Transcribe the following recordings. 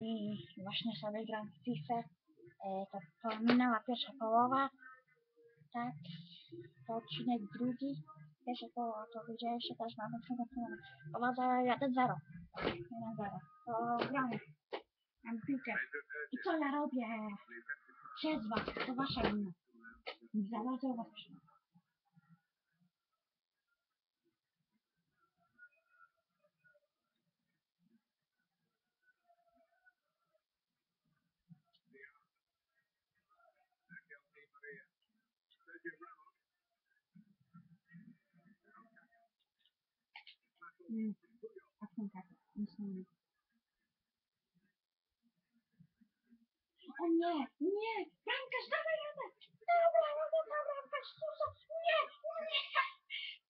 I właśnie sobie gram w FIFA. E, to, to minęła pierwsza połowa. Tak. To odcinek drugi. Pierwsza połowa to widzieliście też mamy Powodzę 1-0. 1-0. To gramy. Mam piłkę. I co ja robię? Was. To wasza wina. Zaraz was. Mm. Tak, tak. Nic nie mówię. O nie, nie! Bramkarz, dawaj radę! Dobra, radę, ta bramkarz, Suso! Nie, nie!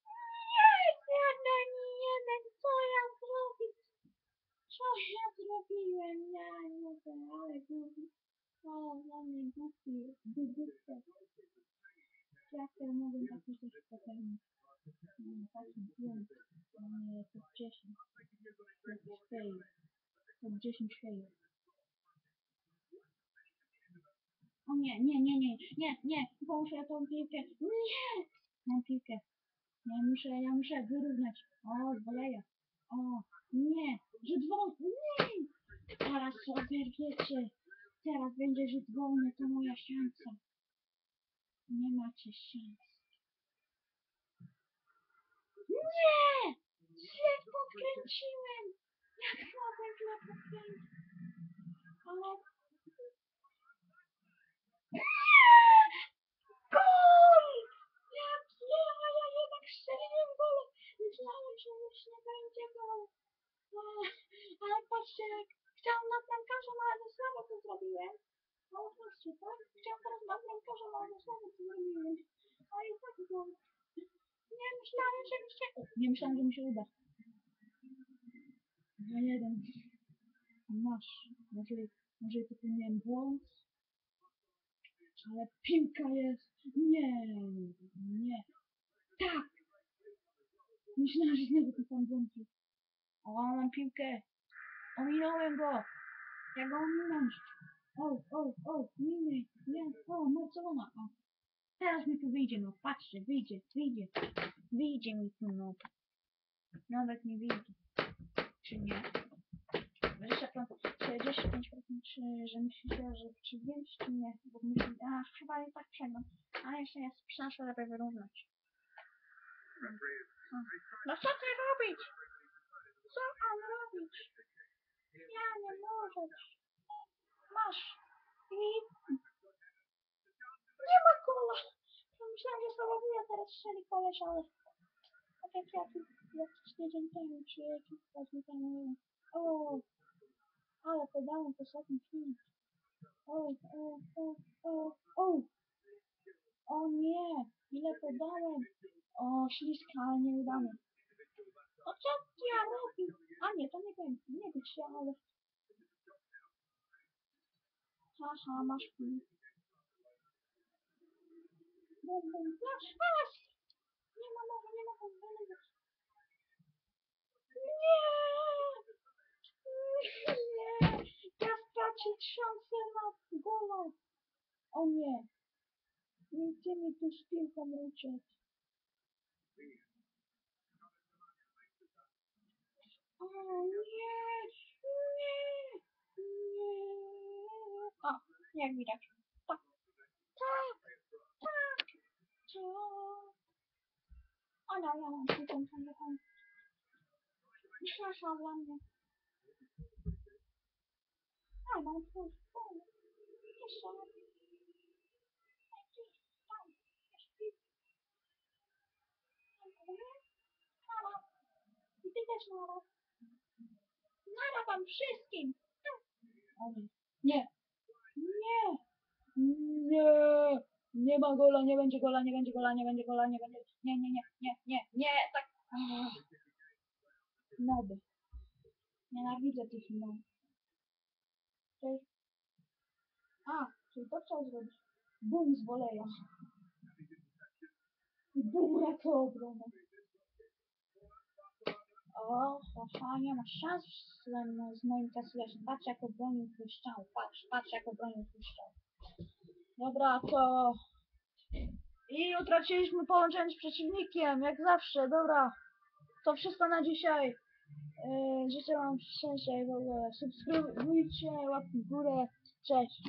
Nie, nie, no nie, no co ja zrobić? Co ja zrobiłem? Ja nie mogę, ale głupi. Ale dla mnie głupi, głupi. Ja mogę takie coś popełnić? Nie, taki błąd. Nie, to 10. Jakiś fail. To 10 fail. O nie, nie, nie, nie, nie, nie, muszę tą piłkę. Nie! Mam piłkę. Ja muszę, ja muszę wyrównać. O, zboleję. O, nie, rzut wolny. Nie! Teraz oberwiecie. Teraz będzie rzut wolny, to moja szansa. Nie macie szans. Nie! Źle podkręciłem! Jak mogłem źle podkręcić? Ale... Gol! Ja wiem, a ja jednak strzeliłem gol. Myślałem, że już nie będzie gol. Ale patrzcie, jak chciałam na bramkarzem, ale to słabo to zrobiłem. No patrzcie, tak? Chciałam bramkarzem, ale to słabo to zrobiłem. A i tak gol. Nie myślałem, że mi się... Nie myślałem, że mi się uda. No jeden. Masz. Może, może tylko miałem błąd. Ale piłka jest. Nie. Nie. Tak. Myślałem, że znowu to sam włączył. O, mam piłkę. Ominąłem go. Jak go ominąć? O, o, o, minie. Nie. O, Marcelona. O. Teraz mi tu wyjdzie, no patrzcie, wyjdzie, wyjdzie. Wyjdzie mi tu, no. Nawet nie wyjdzie. Czy nie? 25, 45% czy, że myślicie, że czy wziąć, czy nie. Bo myślę, a chyba i tak przegram. A jeszcze jest szansa, żeby wyrównać. No co ty robić? Co on robić? Ja nie możesz. Masz. I... Nie ma kola. Myślałem, że Słowuja teraz strzeli koleś, ale... Tak jak ja tu jakiś tydzień temu, czy jakiś tydzień temu, nie. O, ale podałem w ostatnim chwili. O, o, o, o, o. O nie, ile podałem. O, śliska, ale nieudany. O co ja robię? A nie, to nie wiem, nie wiem się, ale... Haha, masz pil. Bum, bum, masz, masz! Nie ma mowy, nie ma mowy, Nie! Nie! Ja stracić szansę na gola! O nie! Nie chcę mi tu z piłką uciec. O nie! Nie! O, jak widać. Tak! Tak! Tak! Tak! Ale ja mam piłkę samochód. Szasza dla mnie. A, mam phone. Jeszcze raz. I ty też nara. Nara wam wszystkim. O nie. Nie. Nie. Nie. Ma gola, nie będzie gola, nie będzie gola, nie będzie gola, nie będzie. Nie, nie, nie, nie, nie, nie, tak. Noby. Nienawidzę tych nob. Cześć. A, czyli to trzeba zrobić. Bum z woleja. Bum jako obrona. O, haha, nie masz szans z, moim kasyleszem. Patrz jak obronił szczał. Patrz, patrz jak obronił szczał. Dobra, to... I utraciliśmy połączenie z przeciwnikiem, jak zawsze, dobra. To wszystko na dzisiaj. Yy, życzę wam szczęścia i w ogóle subskrybujcie, łapki w górę. Cześć.